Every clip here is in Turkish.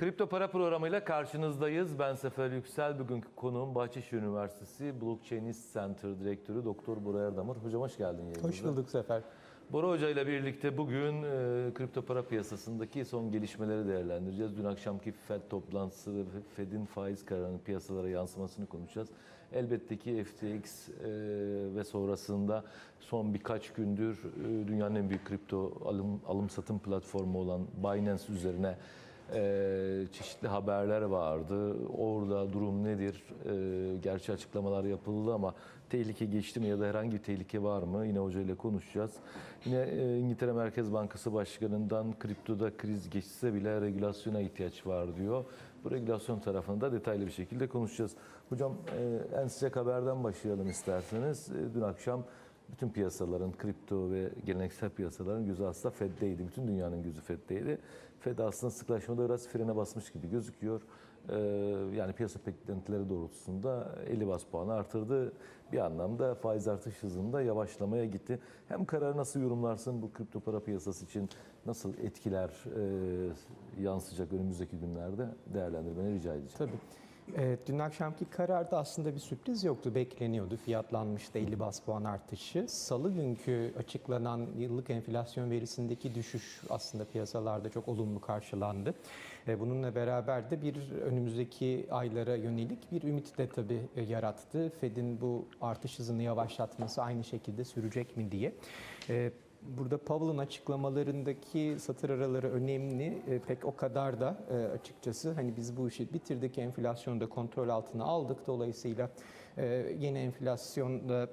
Kripto para programıyla karşınızdayız. Ben Sefer Yüksel. Bugünkü konuğum Bahçeşehir Üniversitesi Blockchainist Center Direktörü Doktor Bora Erdamır. Hocam hoş geldin yayınımıza. Hoş bulduk Sefer. Bora Hoca ile birlikte bugün e, kripto para piyasasındaki son gelişmeleri değerlendireceğiz. Dün akşamki FED toplantısı ve FED'in faiz kararının piyasalara yansımasını konuşacağız. Elbette ki FTX e, ve sonrasında son birkaç gündür e, dünyanın en büyük kripto alım, alım satım platformu olan Binance üzerine e, çeşitli haberler vardı. Orada durum nedir? E, gerçi açıklamalar yapıldı ama tehlike geçti mi ya da herhangi bir tehlike var mı? Yine hoca ile konuşacağız. Yine e, İngiltere Merkez Bankası Başkanı'ndan kriptoda kriz geçse bile regülasyona ihtiyaç var diyor. Bu regülasyon tarafını da detaylı bir şekilde konuşacağız. Hocam e, en sıcak haberden başlayalım isterseniz. E, dün akşam bütün piyasaların, kripto ve geleneksel piyasaların gözü aslında Fed'deydi. Bütün dünyanın gözü Fed'deydi. Fed aslında sıklaşmada biraz frene basmış gibi gözüküyor. Ee, yani piyasa beklentileri doğrultusunda 50 bas puanı artırdı. Bir anlamda faiz artış hızında yavaşlamaya gitti. Hem kararı nasıl yorumlarsın bu kripto para piyasası için nasıl etkiler e, yansıyacak önümüzdeki günlerde değerlendirmeni rica edeceğim. Tabii. E, dün akşamki kararda aslında bir sürpriz yoktu. Bekleniyordu. Fiyatlanmıştı 50 bas puan artışı. Salı günkü açıklanan yıllık enflasyon verisindeki düşüş aslında piyasalarda çok olumlu karşılandı. E, bununla beraber de bir önümüzdeki aylara yönelik bir ümit de tabii e, yarattı. Fed'in bu artış hızını yavaşlatması aynı şekilde sürecek mi diye. Burada Powell'ın açıklamalarındaki satır araları önemli. E, pek o kadar da e, açıkçası hani biz bu işi bitirdik, enflasyonu da kontrol altına aldık. Dolayısıyla e, yeni enflasyon da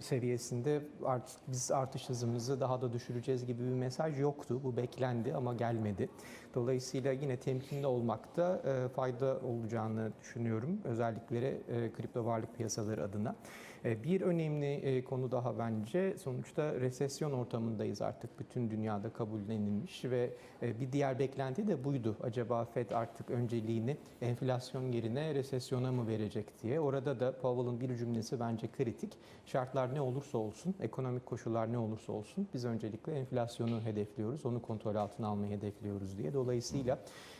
seviyesinde artık biz artış hızımızı daha da düşüreceğiz gibi bir mesaj yoktu. Bu beklendi ama gelmedi. Dolayısıyla yine temkinli olmakta fayda olacağını düşünüyorum. Özellikle kripto varlık piyasaları adına. E, bir önemli e, konu daha bence sonuçta resesyon ortamındayız artık bütün dünyada kabullenilmiş ve e, bir diğer beklenti de buydu. Acaba Fed artık önceliğini enflasyon yerine resesyona mı verecek diye. Orada da Powell'ın bir cümlesi bence kritik. Şartlar ne olursa olsun, ekonomik koşullar ne olursa olsun biz öncelikle enflasyonu hedefliyoruz. Onu kontrol altına almayı hedefliyoruz diye. Dolayısıyla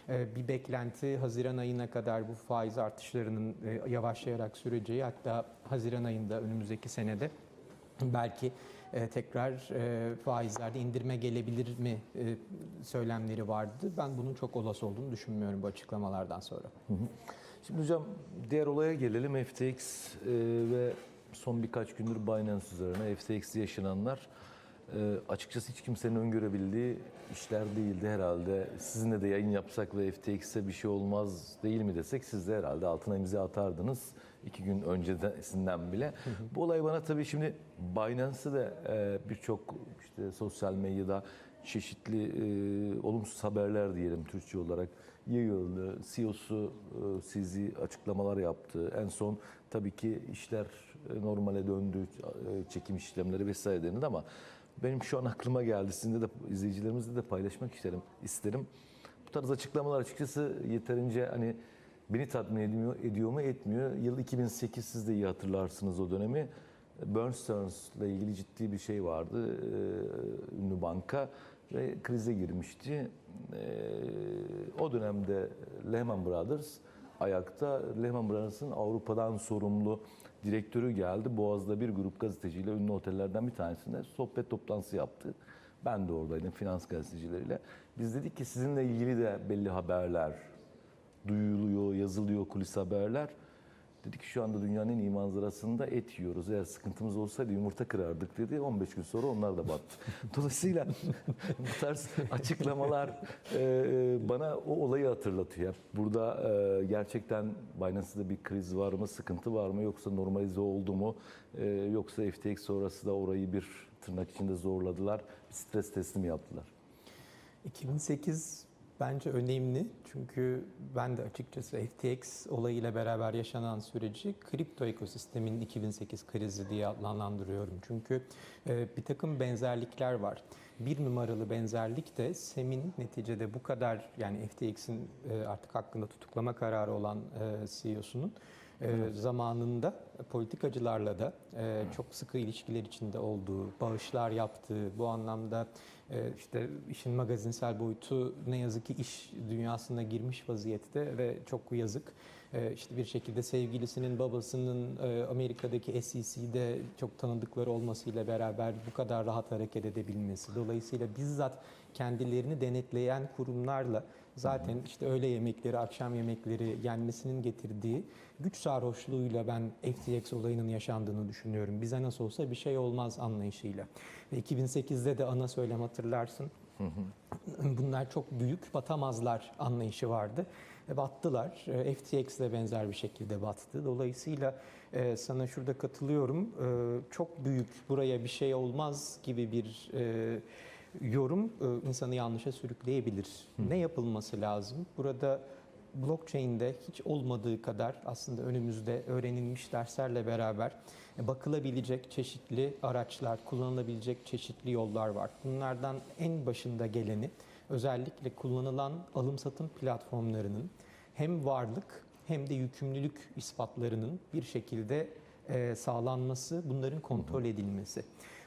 bir beklenti Haziran ayına kadar bu faiz artışlarının yavaşlayarak süreceği hatta Haziran ayında önümüzdeki senede belki e, tekrar e, faizlerde indirme gelebilir mi e, söylemleri vardı. Ben bunun çok olası olduğunu düşünmüyorum bu açıklamalardan sonra. Şimdi hocam diğer olaya gelelim. FTX e, ve son birkaç gündür Binance üzerine FTX'te yaşananlar açıkçası hiç kimsenin öngörebildiği işler değildi herhalde. Sizinle de yayın yapsak ve FTX'e bir şey olmaz değil mi desek siz de herhalde altına imza atardınız. İki gün öncesinden bile. Bu olay bana tabii şimdi Binance'ı da e, birçok işte sosyal medyada çeşitli e, olumsuz haberler diyelim Türkçe olarak yayıldı. CEO'su e, sizi açıklamalar yaptı. En son tabii ki işler e, normale döndü, e, çekim işlemleri vesaire denildi ama benim şu an aklıma geldi. Sizinle de izleyicilerimizle de paylaşmak isterim. isterim. Bu tarz açıklamalar açıkçası yeterince hani beni tatmin ediyor, ediyor mu etmiyor. Yıl 2008 siz de iyi hatırlarsınız o dönemi. Burn Stearns ile ilgili ciddi bir şey vardı. Ee, ünlü banka ve krize girmişti. Ee, o dönemde Lehman Brothers ayakta Lehman Brothers'ın Avrupa'dan sorumlu direktörü geldi. Boğaz'da bir grup gazeteciyle ünlü otellerden bir tanesinde sohbet toplantısı yaptı. Ben de oradaydım finans gazetecileriyle. Biz dedik ki sizinle ilgili de belli haberler duyuluyor, yazılıyor kulis haberler. Dedik ki şu anda dünyanın en iyi manzarasında et yiyoruz. Eğer sıkıntımız olsaydı yumurta kırardık dedi. 15 gün sonra onlar da battı. Dolayısıyla bu tarz açıklamalar e, bana o olayı hatırlatıyor. Burada e, gerçekten Binance'da bir kriz var mı, sıkıntı var mı yoksa normalize oldu mu? E, yoksa FTX sonrası da orayı bir tırnak içinde zorladılar. Bir stres testi mi yaptılar? 2008 bence önemli çünkü ben de açıkçası FTX olayıyla beraber yaşanan süreci kripto ekosisteminin 2008 krizi diye adlandırıyorum. Çünkü e, bir takım benzerlikler var. Bir numaralı benzerlik de SEM'in neticede bu kadar yani FTX'in e, artık hakkında tutuklama kararı olan e, CEO'sunun e, zamanında politikacılarla da e, çok sıkı ilişkiler içinde olduğu, bağışlar yaptığı, bu anlamda E, işte işin magazinsel boyutu ne yazık ki iş dünyasına girmiş vaziyette ve çok yazık. E, işte bir şekilde sevgilisinin babasının e, Amerika'daki SEC'de çok tanıdıkları olmasıyla beraber bu kadar rahat hareket edebilmesi. Dolayısıyla bizzat kendilerini denetleyen kurumlarla zaten işte öğle yemekleri, akşam yemekleri yenmesinin getirdiği güç sarhoşluğuyla ben FTX olayının yaşandığını düşünüyorum. Bize nasıl olsa bir şey olmaz anlayışıyla. Ve 2008'de de ana söylem hatırlarsın. Bunlar çok büyük, batamazlar anlayışı vardı. E, battılar. E, FTX de benzer bir şekilde battı. Dolayısıyla e, sana şurada katılıyorum. Çok büyük, buraya bir şey olmaz gibi bir yorum e, insanı yanlışa sürükleyebilir. Ne yapılması lazım? Burada blockchain'de hiç olmadığı kadar aslında önümüzde öğrenilmiş derslerle beraber e, bakılabilecek çeşitli araçlar, kullanılabilecek çeşitli yollar var. Bunlardan en başında geleni özellikle kullanılan alım satım platformlarının hem varlık hem de yükümlülük ispatlarının bir şekilde e, sağlanması, bunların kontrol edilmesi.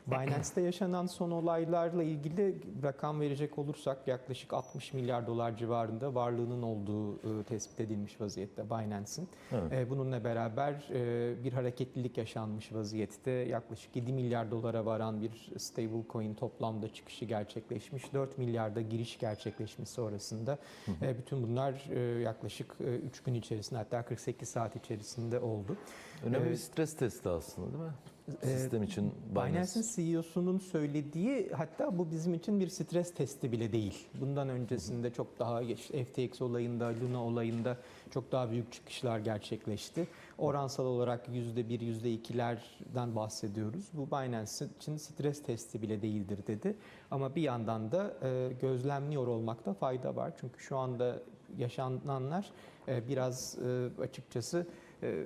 Binance'te yaşanan son olaylarla ilgili rakam verecek olursak yaklaşık 60 milyar dolar civarında varlığının olduğu e, tespit edilmiş vaziyette Binance'in. Evet. E, Bununla beraber e, bir hareketlilik yaşanmış vaziyette. Yaklaşık 7 milyar dolara varan bir stablecoin toplamda çıkışı gerçekleşmiş. 4 milyarda giriş gerçekleşmiş sonrasında. E, Bütün bunlar e, yaklaşık 3 gün içerisinde hatta 48 saat içerisinde oldu. Önemli Ee, bir stres testi aslında değil mi? E, Sistem için Binance'in CEO'sunun söylediği hatta bu bizim için bir stres testi bile değil. Bundan öncesinde çok daha FTX olayında, Luna olayında çok daha büyük çıkışlar gerçekleşti. Oransal olarak %1, %2'lerden bahsediyoruz. Bu Binance için stres testi bile değildir dedi. Ama bir yandan da e, gözlemliyor olmakta fayda var. Çünkü şu anda yaşananlar e, biraz e, açıkçası e,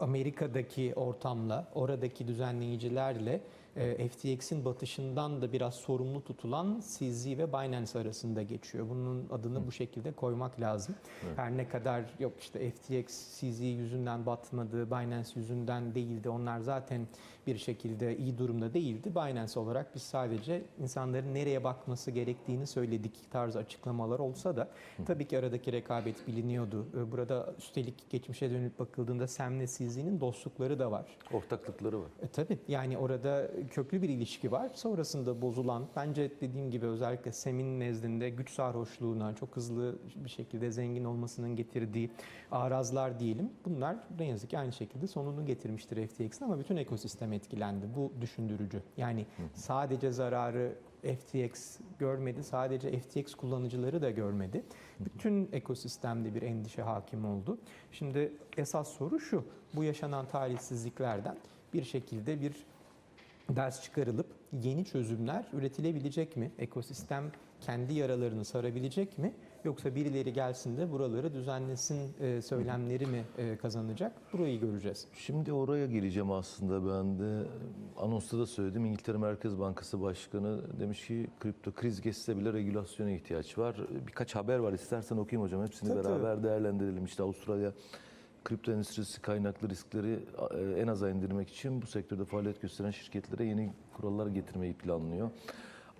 Amerika'daki ortamla, oradaki düzenleyicilerle FTX'in batışından da biraz sorumlu tutulan CZ ve Binance arasında geçiyor. Bunun adını bu şekilde koymak lazım. Evet. Her ne kadar yok işte FTX CZ yüzünden batmadı, Binance yüzünden değildi. Onlar zaten bir şekilde iyi durumda değildi. Binance olarak biz sadece insanların nereye bakması gerektiğini söyledik tarzı açıklamalar olsa da tabii ki aradaki rekabet biliniyordu. E, Burada üstelik geçmişe dönüp bakıldığında Sam'le CZ'nin dostlukları da var. ortaklıkları var. E, tabii yani orada köklü bir ilişki var. Sonrasında bozulan bence dediğim gibi özellikle Sem'in nezdinde güç sarhoşluğuna çok hızlı bir şekilde zengin olmasının getirdiği arazlar diyelim. Bunlar ne yazık ki aynı şekilde sonunu getirmiştir FTX'in ama bütün ekosistem etkilendi. Bu düşündürücü. Yani sadece zararı FTX görmedi. Sadece FTX kullanıcıları da görmedi. Bütün ekosistemde bir endişe hakim oldu. Şimdi esas soru şu. Bu yaşanan talihsizliklerden bir şekilde bir ders çıkarılıp yeni çözümler üretilebilecek mi? Ekosistem kendi yaralarını sarabilecek mi? Yoksa birileri gelsin de buraları düzenlesin e, söylemleri mi e, kazanacak? Burayı göreceğiz. Şimdi oraya geleceğim aslında ben de. Anonsta da söyledim. İngiltere Merkez Bankası Başkanı demiş ki kripto kriz geçse bile regülasyona ihtiyaç var. Birkaç haber var. İstersen okuyayım hocam. Hepsini Tabii, beraber değerlendirelim. İşte Avustralya kripto endüstrisi kaynaklı riskleri e, en aza indirmek için bu sektörde faaliyet gösteren şirketlere yeni kurallar getirmeyi planlıyor.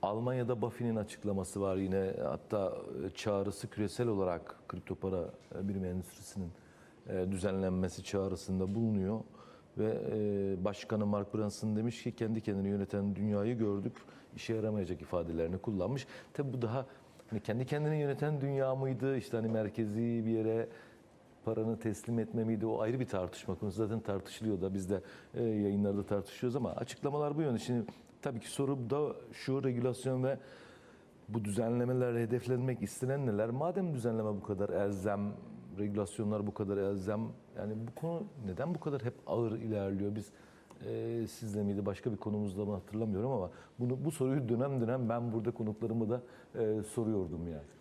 Almanya'da BaFin'in açıklaması var yine hatta e, çağrısı küresel olarak kripto para e, birim endüstrisinin düzenlenmesi çağrısında bulunuyor ve Başkanı Mark Branson demiş ki kendi kendini yöneten dünyayı gördük işe yaramayacak ifadelerini kullanmış. Tabi bu daha hani kendi kendini yöneten dünya mıydı işte hani merkezi bir yere paranı teslim etme miydi o ayrı bir tartışma konusu zaten tartışılıyor da biz de e, yayınlarda tartışıyoruz ama açıklamalar bu yönde. Şimdi tabii ki soru da şu regülasyon ve bu düzenlemeler hedeflenmek istenen neler? Madem düzenleme bu kadar elzem, regülasyonlar bu kadar elzem, yani bu konu neden bu kadar hep ağır ilerliyor? Biz e, sizle miydi başka bir konumuzda mı hatırlamıyorum ama bunu bu soruyu dönem dönem ben burada konuklarımı da e, soruyordum yani.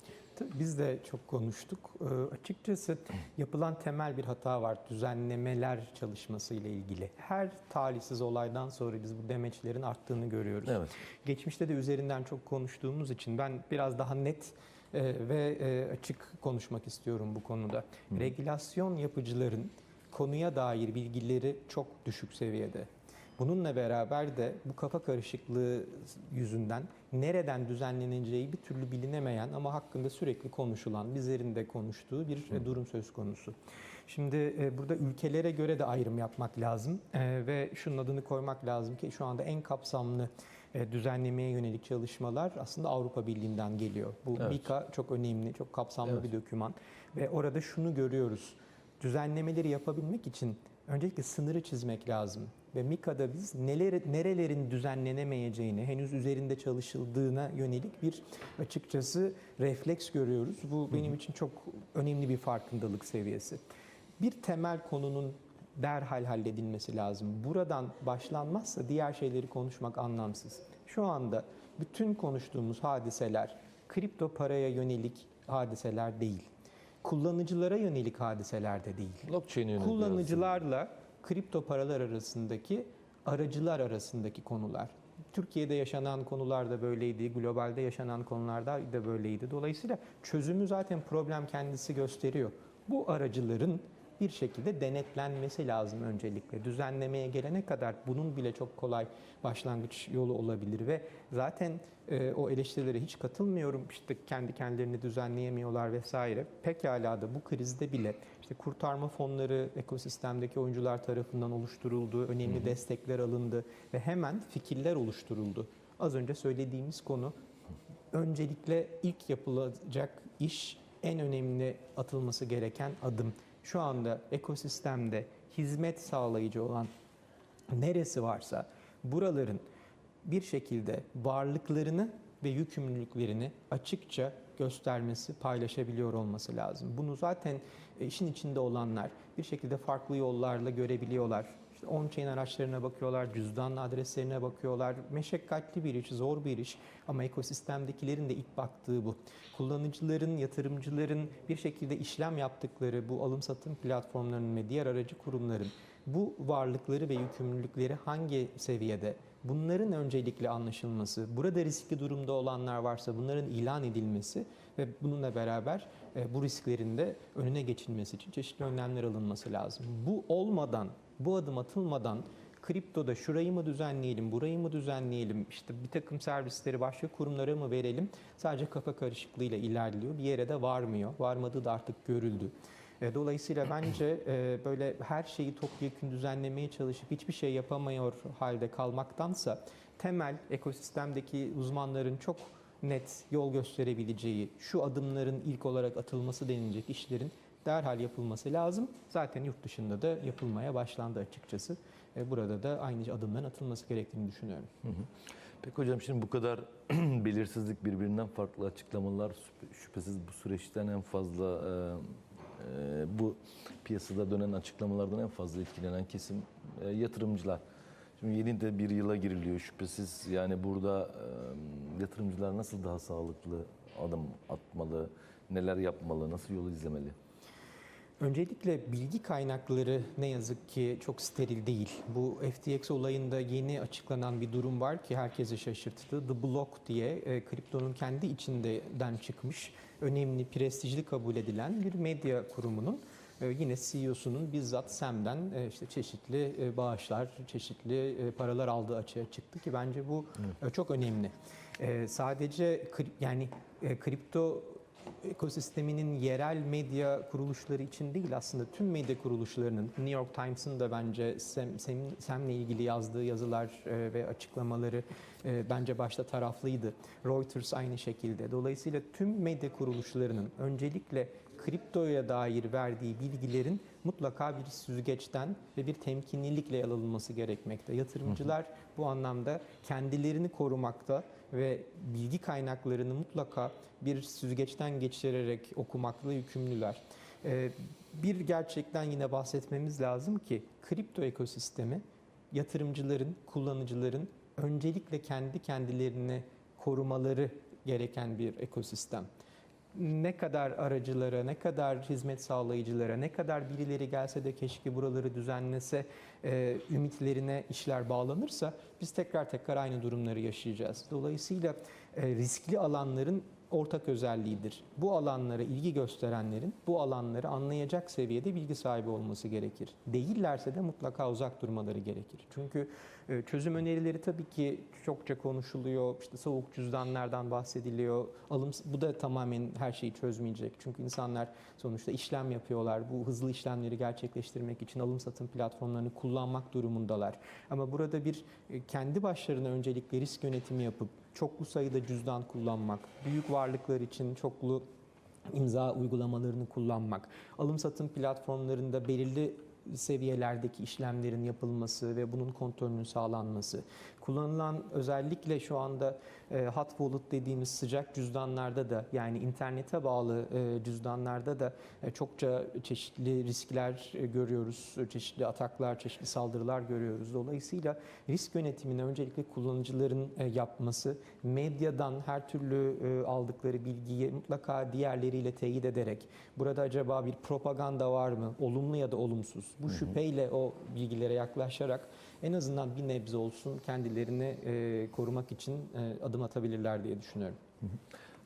Biz de çok konuştuk. Ee, açıkçası yapılan temel bir hata var düzenlemeler çalışması ile ilgili. Her talihsiz olaydan sonra biz bu demeçlerin arttığını görüyoruz. Evet. Geçmişte de üzerinden çok konuştuğumuz için ben biraz daha net e, ve e, açık konuşmak istiyorum bu konuda. Regülasyon yapıcıların konuya dair bilgileri çok düşük seviyede. Bununla beraber de bu kafa karışıklığı yüzünden nereden düzenleneceği bir türlü bilinemeyen ama hakkında sürekli konuşulan, bizlerin de konuştuğu bir e, durum söz konusu. Şimdi e, burada ülkelere göre de ayrım yapmak lazım E, ve şunun adını koymak lazım ki şu anda en kapsamlı düzenlemeye yönelik çalışmalar aslında Avrupa Birliği'nden geliyor. Bu Evet. MIKA çok önemli, çok kapsamlı Evet. bir doküman ve orada şunu görüyoruz. Düzenlemeleri yapabilmek için öncelikle sınırı çizmek lazım. Ve MIKA'da biz neler, nerelerin düzenlenemeyeceğini, henüz üzerinde çalışıldığına yönelik bir açıkçası refleks görüyoruz. Bu benim için çok önemli bir farkındalık seviyesi. Bir temel konunun derhal halledilmesi lazım. Buradan başlanmazsa diğer şeyleri konuşmak anlamsız. Şu anda bütün konuştuğumuz hadiseler kripto paraya yönelik hadiseler değil. Kullanıcılara yönelik hadiseler de değil. Blockchain'e yönelik Kullanıcılarla kripto paralar arasındaki aracılar arasındaki konular. Türkiye'de yaşanan konular da böyleydi, globalde yaşanan konularda da böyleydi. Dolayısıyla çözümü zaten problem kendisi gösteriyor. Bu aracıların bir şekilde denetlenmesi lazım öncelikle. Düzenlemeye gelene kadar bunun bile çok kolay başlangıç yolu olabilir ve zaten e, o eleştirilere hiç katılmıyorum. İşte kendi kendilerini düzenleyemiyorlar vesaire. Pekala da bu krizde bile işte kurtarma fonları ekosistemdeki oyuncular tarafından oluşturuldu, önemli destekler alındı ve hemen fikirler oluşturuldu. Az önce söylediğimiz konu öncelikle ilk yapılacak iş en önemli atılması gereken adım. Şu anda ekosistemde hizmet sağlayıcı olan neresi varsa buraların bir şekilde varlıklarını ve yükümlülüklerini açıkça göstermesi, paylaşabiliyor olması lazım. Bunu zaten e, işin içinde olanlar bir şekilde farklı yollarla görebiliyorlar. İşte on-chain araçlarına bakıyorlar, cüzdan adreslerine bakıyorlar. Meşakkatli bir iş, zor bir iş ama ekosistemdekilerin de ilk baktığı bu. Kullanıcıların, yatırımcıların bir şekilde işlem yaptıkları bu alım satım platformlarının ve diğer aracı kurumların bu varlıkları ve yükümlülükleri hangi seviyede bunların öncelikle anlaşılması, burada riskli durumda olanlar varsa bunların ilan edilmesi ve bununla beraber e, bu risklerin de önüne geçilmesi için çeşitli önlemler alınması lazım. Bu olmadan, bu adım atılmadan kriptoda şurayı mı düzenleyelim, burayı mı düzenleyelim, işte bir takım servisleri başka kurumlara mı verelim sadece kafa karışıklığıyla ilerliyor. Bir yere de varmıyor. Varmadığı da artık görüldü. E, Dolayısıyla bence e, böyle her şeyi topyekun düzenlemeye çalışıp hiçbir şey yapamıyor halde kalmaktansa temel ekosistemdeki uzmanların çok net yol gösterebileceği şu adımların ilk olarak atılması denilecek işlerin derhal yapılması lazım. Zaten yurt dışında da yapılmaya başlandı açıkçası. E, Burada da aynı adımların atılması gerektiğini düşünüyorum. Peki hocam şimdi bu kadar belirsizlik birbirinden farklı açıklamalar şüphe- şüphesiz bu süreçten en fazla e, e, bu piyasada dönen açıklamalardan en fazla etkilenen kesim yatırımcılar. Şimdi yeni de bir yıla giriliyor şüphesiz. Yani burada yatırımcılar nasıl daha sağlıklı adım atmalı, neler yapmalı, nasıl yolu izlemeli? Öncelikle bilgi kaynakları ne yazık ki çok steril değil. Bu FTX olayında yeni açıklanan bir durum var ki herkesi şaşırttı. The Block diye e, kriptonun kendi içinden çıkmış önemli, prestijli kabul edilen bir medya kurumunun e, yine CEO'sunun bizzat Sam'den e, işte çeşitli e, bağışlar, çeşitli e, paralar aldığı açığa çıktı ki bence bu e, çok önemli. E, sadece kri- yani e, kripto ekosisteminin yerel medya kuruluşları için değil aslında tüm medya kuruluşlarının New York Times'ın da bence Sam, Sam, Sam'le ilgili yazdığı yazılar e, ve açıklamaları e, bence başta taraflıydı. Reuters aynı şekilde. Dolayısıyla tüm medya kuruluşlarının öncelikle kriptoya dair verdiği bilgilerin mutlaka bir süzgeçten ve bir temkinlilikle alınması gerekmekte. Yatırımcılar bu anlamda kendilerini korumakta ve bilgi kaynaklarını mutlaka bir süzgeçten geçirerek okumakla yükümlüler. Ee, Bir gerçekten yine bahsetmemiz lazım ki kripto ekosistemi yatırımcıların, kullanıcıların öncelikle kendi kendilerini korumaları gereken bir ekosistem ne kadar aracılara, ne kadar hizmet sağlayıcılara, ne kadar birileri gelse de keşke buraları düzenlese e, ümitlerine işler bağlanırsa biz tekrar tekrar aynı durumları yaşayacağız. Dolayısıyla e, riskli alanların ortak özelliğidir. Bu alanlara ilgi gösterenlerin bu alanları anlayacak seviyede bilgi sahibi olması gerekir. Değillerse de mutlaka uzak durmaları gerekir. Çünkü e, çözüm önerileri tabii ki çokça konuşuluyor. İşte soğuk cüzdanlardan bahsediliyor. Alım bu da tamamen her şeyi çözmeyecek. Çünkü insanlar sonuçta işlem yapıyorlar. Bu hızlı işlemleri gerçekleştirmek için alım satım platformlarını kullanmak durumundalar. Ama burada bir e, kendi başlarına öncelikle risk yönetimi yapıp çoklu sayıda cüzdan kullanmak, büyük varlıklar için çoklu imza uygulamalarını kullanmak, alım satım platformlarında belirli seviyelerdeki işlemlerin yapılması ve bunun kontrolünün sağlanması, kullanılan özellikle şu anda e, hot wallet dediğimiz sıcak cüzdanlarda da yani internete bağlı e, cüzdanlarda da e, çokça çeşitli riskler e, görüyoruz, çeşitli ataklar, çeşitli saldırılar görüyoruz. Dolayısıyla risk yönetimini öncelikle kullanıcıların e, yapması, medyadan her türlü e, aldıkları bilgiyi mutlaka diğerleriyle teyit ederek burada acaba bir propaganda var mı, olumlu ya da olumsuz? Bu şüpheyle o bilgilere yaklaşarak en azından bir nebze olsun kendilerini e, korumak için e, adım atabilirler diye düşünüyorum.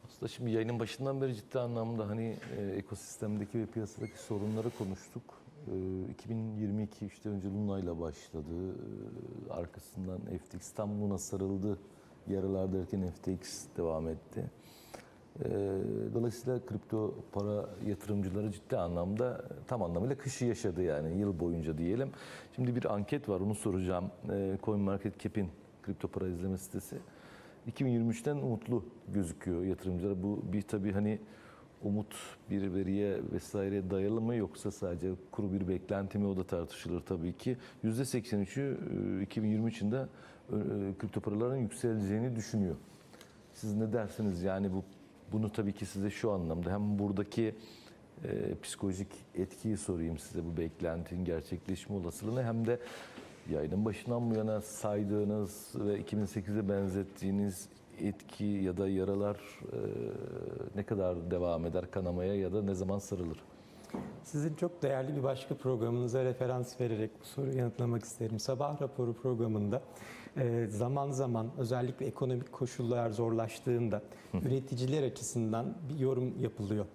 Aslında şimdi yayının başından beri ciddi anlamda hani e, ekosistemdeki ve piyasadaki sorunları konuştuk. E, 2022 işte önce Luna ile başladı. E, arkasından FTX tam Luna sarıldı. Yaralar derken FTX devam etti. E, dolayısıyla kripto para yatırımcıları ciddi anlamda tam anlamıyla kışı yaşadı yani yıl boyunca diyelim. Şimdi bir anket var onu soracağım. E, CoinMarketCap'in kripto para izleme sitesi. 2023'ten umutlu gözüküyor yatırımcılar. Bu bir tabii hani umut bir veriye vesaire dayalı mı yoksa sadece kuru bir beklenti mi o da tartışılır tabii ki. %83'ü e, 2023 'inde e, kripto paraların yükseleceğini düşünüyor. Siz ne dersiniz yani bu bunu tabii ki size şu anlamda hem buradaki e, psikolojik etkiyi sorayım size bu beklentinin gerçekleşme olasılığını hem de yayının başından bu yana saydığınız ve 2008'e benzettiğiniz etki ya da yaralar e, ne kadar devam eder kanamaya ya da ne zaman sarılır? Sizin çok değerli bir başka programınıza referans vererek bu soruyu yanıtlamak isterim. Sabah raporu programında e, zaman zaman özellikle ekonomik koşullar zorlaştığında üreticiler açısından bir yorum yapılıyor.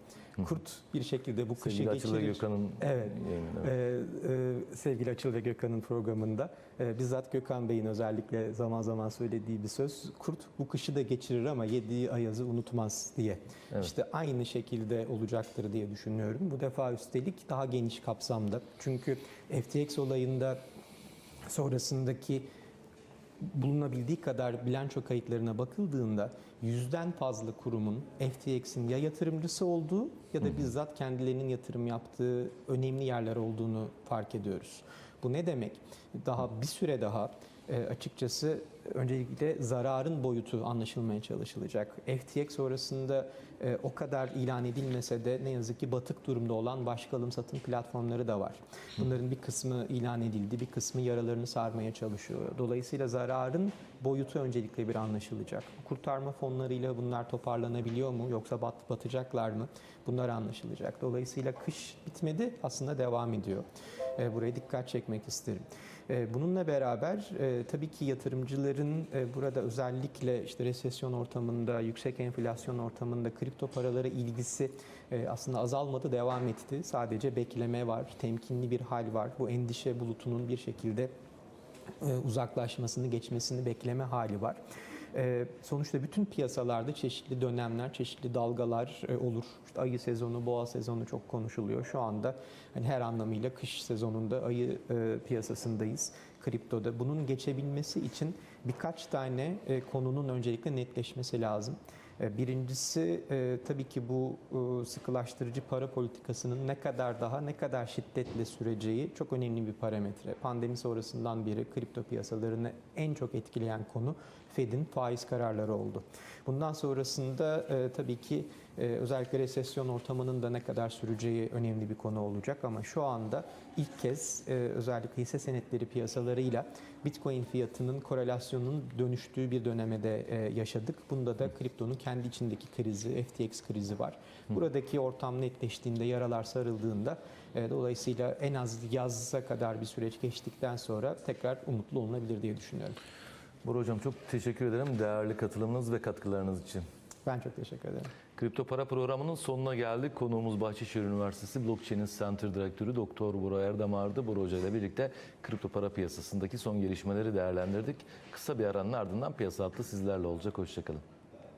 Kurt bir şekilde bu kışı Sevgili Açıl ve geçirir. Gökhan'ın Evet. yayınında. Ee, e, sevgili Açıl ve Gökhan'ın programında e, bizzat Gökhan Bey'in özellikle zaman zaman söylediği bir söz. Kurt bu kışı da geçirir ama yediği ayazı unutmaz diye. Evet. İşte aynı şekilde olacaktır diye düşünüyorum. Bu defa üstelik daha geniş kapsamda. Çünkü FTX olayında sonrasındaki bulunabildiği kadar bilanço kayıtlarına bakıldığında yüzden fazla kurumun FTX'in ya yatırımcısı olduğu ya da bizzat kendilerinin yatırım yaptığı önemli yerler olduğunu fark ediyoruz. Bu ne demek? Daha bir süre daha e, açıkçası öncelikle zararın boyutu anlaşılmaya çalışılacak. FTX sonrasında e, o kadar ilan edilmese de ne yazık ki batık durumda olan başka alım satım platformları da var. Bunların bir kısmı ilan edildi, bir kısmı yaralarını sarmaya çalışıyor. Dolayısıyla zararın boyutu öncelikle bir anlaşılacak. Kurtarma fonlarıyla bunlar toparlanabiliyor mu yoksa bat, batacaklar mı? Bunlar anlaşılacak. Dolayısıyla kış bitmedi aslında devam ediyor. E, buraya dikkat çekmek isterim. E, Bununla beraber e, tabii ki yatırımcıların burada özellikle işte resesyon ortamında, yüksek enflasyon ortamında kripto paralara ilgisi aslında azalmadı, devam etti. Sadece bekleme var, temkinli bir hal var. Bu endişe bulutunun bir şekilde uzaklaşmasını, geçmesini bekleme hali var. E, Sonuçta bütün piyasalarda çeşitli dönemler, çeşitli dalgalar e, olur. İşte ayı sezonu, boğa sezonu çok konuşuluyor. Şu anda hani her anlamıyla kış sezonunda ayı e, piyasasındayız kriptoda. Bunun geçebilmesi için birkaç tane e, konunun öncelikle netleşmesi lazım. E, Birincisi e, tabii ki bu e, sıkılaştırıcı para politikasının ne kadar daha ne kadar şiddetle süreceği çok önemli bir parametre. Pandemi sonrasından beri kripto piyasalarını en çok etkileyen konu Fed'in faiz kararları oldu. Bundan sonrasında tabii ki e, özellikle resesyon ortamının da ne kadar süreceği önemli bir konu olacak ama şu anda ilk kez e, özellikle hisse senetleri piyasalarıyla Bitcoin fiyatının korelasyonunun dönüştüğü bir döneme de e, yaşadık. Bunda da kriptonun kendi içindeki krizi, FTX krizi var. Buradaki ortam netleştiğinde, yaralar sarıldığında e, dolayısıyla en az yaza kadar bir süreç geçtikten sonra tekrar umutlu olunabilir diye düşünüyorum. Bora Hocam çok teşekkür ederim değerli katılımınız ve katkılarınız için. Ben çok teşekkür ederim. Kripto Para programının sonuna geldik. Konuğumuz Bahçeşehir Üniversitesi Blockchain'in Center Direktörü Doktor Bora Erdamar'dı. Bora Hoca ile birlikte kripto para piyasasındaki son gelişmeleri değerlendirdik. Kısa bir aranın ardından piyasa hattı sizlerle olacak. Hoşçakalın.